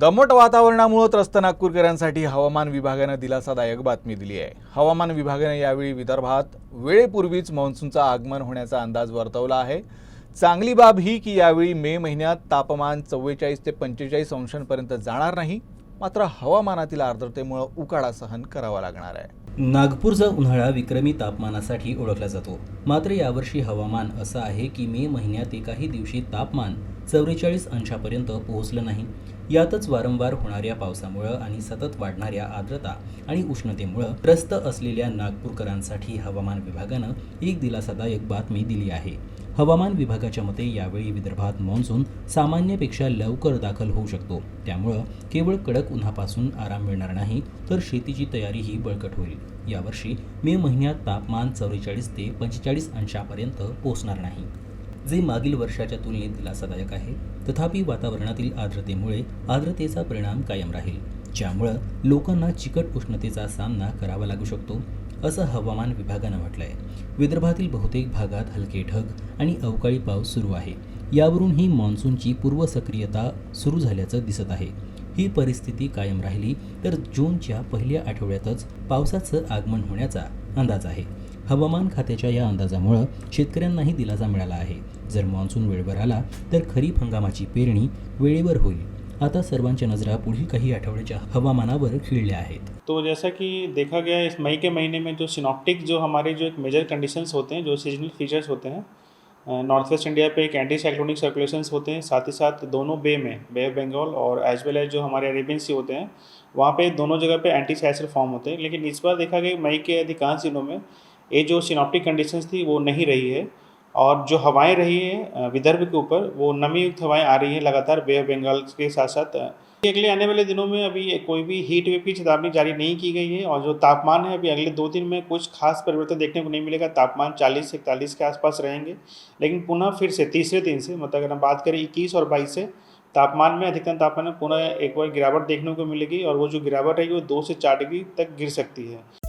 दमट वातावरणामुळे त्रस्त नागपूरकरांसाठी हवामान विभागानं दिलासादायक बातमी दिली आहे. हवामान विभागानं यावेळी विदर्भात वेळेपूर्वीच मान्सूनचं आगमन होण्याचा अंदाज वर्तवला आहे. चांगली बाब ही की यावेळी मे महिन्यात तापमान चव्वेचाळीस ते पंचेचाळीस अंशांपर्यंत जाणार नाही मात्र हवामानातील आर्द्रतेमुळे उकाडा सहन करावा लागणार आहे. नागपूरचा उन्हाळा विक्रमी तापमानासाठी ओळखला जातो. मात्र यावर्षी हवामान असं आहे की मे महिन्यात एकाही दिवशी तापमान चव्वेचाळीस अंशापर्यंत पोहोचलं नाही. यातच वारंवार होणाऱ्या पावसामुळं आणि सतत वाढणाऱ्या आर्द्रता आणि उष्णतेमुळं त्रस्त असलेल्या नागपूरकरांसाठी हवामान विभागानं एक दिलासादायक बातमी दिली आहे. हवामान विभागाच्या मते यावेळी विदर्भात मान्सून सामान्यपेक्षा लवकर दाखल होऊ शकतो. त्यामुळं केवळ कडक उन्हापासून आराम मिळणार नाही तर शेतीची तयारीही बळकट होईल. यावर्षी मे महिन्यात तापमान चव्वेचाळीस ते पंचेचाळीस अंशापर्यंत पोहोचणार नाही. जे मागील वर्षाच्या तुलनेत दिलासादायक आहे तथापि वातावरणातील आर्द्रतेमुळे आर्द्रतेचा परिणाम कायम राहील ज्यामुळं लोकांना चिकट उष्णतेचा सामना करावा लागू शकतो असं हवामान विभागानं म्हटलंय. विदर्भातील बहुतेक भागात हलके ढग आणि अवकाळी पाऊस सुरू आहे. यावरून ही मान्सूनची पूर्व सक्रियता सुरू झाल्याचं दिसत आहे. ही परिस्थिती कायम राहिली तर जूनच्या पहिल्या आठवड्यातच पावसाचं आगमन होण्याचा अंदाज आहे. हवामान खात्याच्या या अंदाजामुळं शेतकऱ्यांनाही दिलासा मिळाला आहे. जर मान्सून वेळेवर आला तर खरीप हंगामाची पेरणी वेळेवर होईल. आता सर्वांच्या नजरा पुढील काही आठवड्याच्या हवामानावर खिळल्या आहेत. तो जैसा कि देखा गया इस मई के महीने में जो सिनॉप्टिक जो हमारे जो एक मेजर कंडीशंस होते हैं जो सीजनल फीचर्स होते हैं नॉर्थ वेस्ट इंडिया पे एक एंटी साइक्लोनिक सर्कुलेशंस होते हैं साथ ही साथ दोनों बे में बे ऑफ बंगाल और एज वेल एज जो हमारे अरेबियन सी होते हैं वहाँ पे दोनों जगह पे एंटी साइसर फॉर्म होते हैं लेकिन इस बार देखा गया मई के अधिकांश दिनों में ये जो सिनॉप्टिक कंडीशंस थी वो नहीं रही है और जो हवाएँ रही हैं विदर्भ के ऊपर, वो नमी युक्त हवाएँ आ रही हैं लगातार ऑफ़ बंगाल के साथ साथ अगले आने वाले दिनों में अभी कोई भी हीट वेव की चेतावनी जारी नहीं की गई है और जो तापमान है अभी अगले दो दिन में कुछ खास परिवर्तन देखने को नहीं मिलेगा। तापमान 40 से इकतालीस के आसपास रहेंगे, लेकिन पुनः फिर से तीसरे दिन से मतलब अगर हम बात करें 21 और 22 से, तापमान में अधिकतम तापमान में पुनः एक बार गिरावट देखने को मिलेगी और वो जो गिरावट रहेगी वो दो से चार डिग्री तक गिर सकती है।